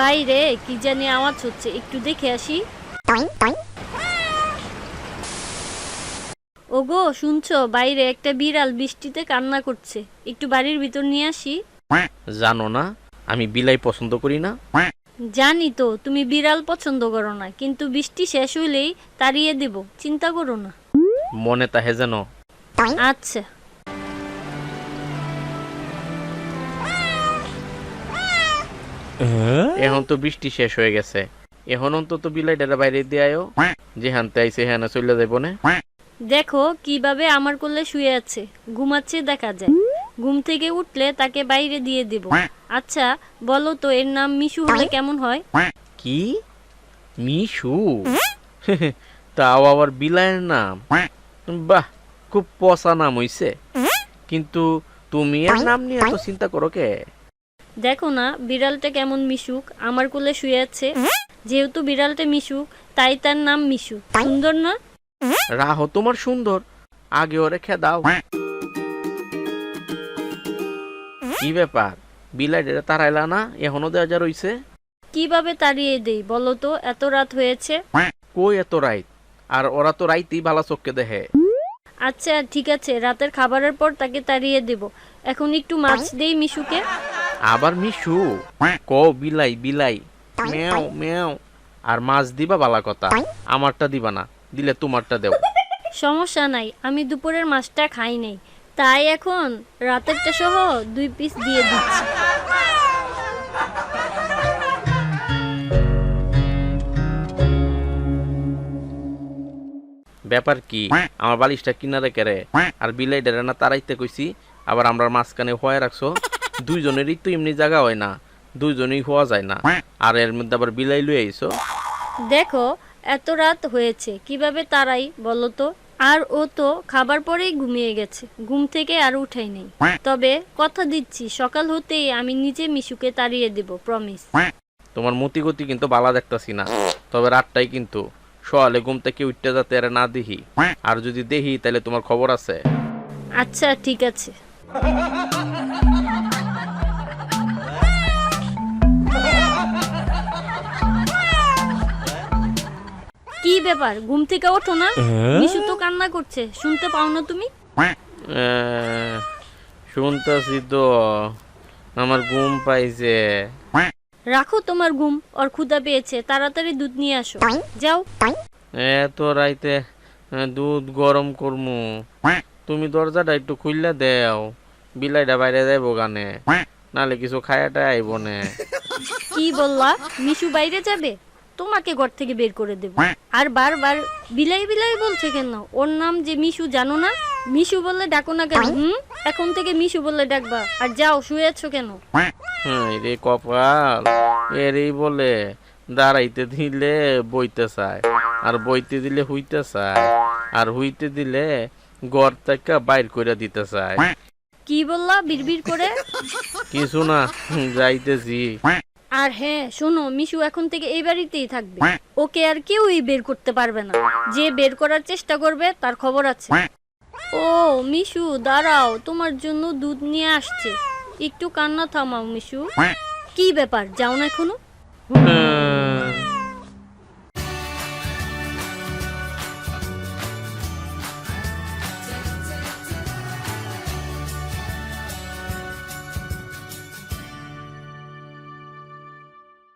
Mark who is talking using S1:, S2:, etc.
S1: বাইরে কি জানি আওয়াজ হচ্ছে একটু দেখে আসি। ওগো শুনছো? বাইরে একটা বিড়াল বৃষ্টিতে কান্না করছে। একটু বাড়ির ভিতর নিয়ে আসি।
S2: জানো না আমি বিলাই পছন্দ করি না।
S1: জানি তো তুমি বিড়াল পছন্দ করো না কিন্তু বৃষ্টি শেষ হইলেই তাড়িয়ে দেব চিন্তা করো না।
S2: মনে তাহে যেন।
S1: আচ্ছা।
S2: এখন তো বৃষ্টি শেষ হয়ে গেছে। এখন অন্তত বিলাইটারে বাইরে দিয়ে আয়ো। যে হানতে আইছে হ্যাঁ চলে যাইব না।
S1: দেখো কীভাবে আমার কোলে শুয়ে আছে। ঘুমাচ্ছে দেখা যায়। ঘুম থেকে উঠলে তাকে বাইরে দিয়ে দেব। আচ্ছা বলো তো এর নাম মিশু হলে কেমন হয়?
S2: কি? মিশু? তাও আবার বিলাইয়ের নাম? বাহ খুব পচা নাম হইছে। কিন্তু তুমি এর নাম নিয়ে এত চিন্তা করো কে?
S1: দেখো না বিড়ালটা কেমন মিশুক। আমার কোলে শুয়ে আছে। যেহেতু বিড়ালটা মিশুক তাই তার নাম মিশু। সুন্দর না?
S2: রাহ তোমার সুন্দর। আগে ওরে খে দাও। কি ব্যাপার? বিলাইটা তারাইলা না? এখনও দেওয়া যা রইছে।
S1: কীভাবে তাড়িয়ে দেই বলো তো? এত রাত হয়েছে।
S2: কই এত রাইত আর ওরা তো রাইতেই ভালো চোখকে দেখে।
S1: আচ্ছা ঠিক আছে। রাতের খাবারের পর তাকে তাড়িয়ে দেব। এখন একটু মাছ দেই মিশুকে।
S2: আবার মিশু। ক বিলাই বিলাই। মেও মেও। আর মাছ দিবা বালা কথা। আমারটা দিবা না দিলে তোমারটা দেও।
S1: সমস্যা নাই আমি দুপুরের মাছটা খাই নাই। তাই এখন রাতেরটা সহ দুই পিস দিয়ে দিচ্ছি।
S2: ব্যাপার কি? আমার বালিশটা কিনারে কেড়ে। আর বিলাই ডেরে না তারাইতে কইছি আবার আমরা মাঝখানে হয়ে রাখছো। দুইজনেরই তো এমনি জায়গা হয় না দুইজনেই হওয়া যায় না। আর এর মধ্যে আবার বিলাই লই আইছো
S1: দেখো এত রাত হয়েছে কীভাবে তারাই বলো তো? আর ও তো খাবার পরেই ঘুমিয়ে গেছে ঘুম থেকে আর উঠাই নেই। তবে কথা দিচ্ছি সকাল হতেই আমি নিজে মিশুকে তাড়িয়ে দেব প্রমিস
S2: তোমার মতি গতি কিন্তু বালা দেখতাছি না তবে রাতটাই কিন্তু। সকালে ঘুম থেকে উঠতে যাতে আর না দেখি আর যদি দেখি তাহলে তোমার খবর আছে।
S1: আচ্ছা ঠিক আছে। ব্যাপার ঘুম থেকে ওঠো না। মিশু তো কান্না করছে শুনতে পাও না তুমি?
S2: আহ, শুনতাছি তো আমার ঘুম পাইছে।
S1: রাখো তোমার ঘুম ওর ক্ষুদা পেয়েছে তাড়াতাড়ি দুধ নিয়ে আসো। যাও।
S2: এত রাইতে দুধ গরম করমু। তুমি দরজাটা একটু খুললে দেও বিলাইটা বাইরে যাইব গানে। নালে কিছু খায়াটা আইব নে।
S1: কি বললা? মিশু বাইরে যাবে? তোমাকে ঘর থেকে বের করে দেব। আর বারবার বিলাই বিলাই বলছে কেন? ওর নাম যে মিশু জানো না? মিশু বললে ডাকো না কেন? হুম? এখন থেকে মিশু বললে ডাকবা। আর যাও শুয়েছো কেন?
S2: হ্যাঁ রে কপাল এরই বলে দাঁড়াইতে দিলে বইতে চায় আর বইতে দিলে হইতে চায় আর হইতে দিলে ঘর থেকে বাইর করে দিতে চায়।
S1: কি বললা বিড়বিড় করে?
S2: কিছু না যাইতেছি।
S1: আর হ্যাঁ শোনো মিশু এখন থেকে এই বাড়িতেই থাকবে। ওকে আর কেউই বের করতে পারবে না। যে বের করার চেষ্টা করবে তার খবর আছে। ও মিশু দাঁড়াও তোমার জন্য দুধ নিয়ে আসছে। একটু কান্না থামাও মিশু। কি ব্যাপার যাও না এখনও?
S2: হ্যাঁ,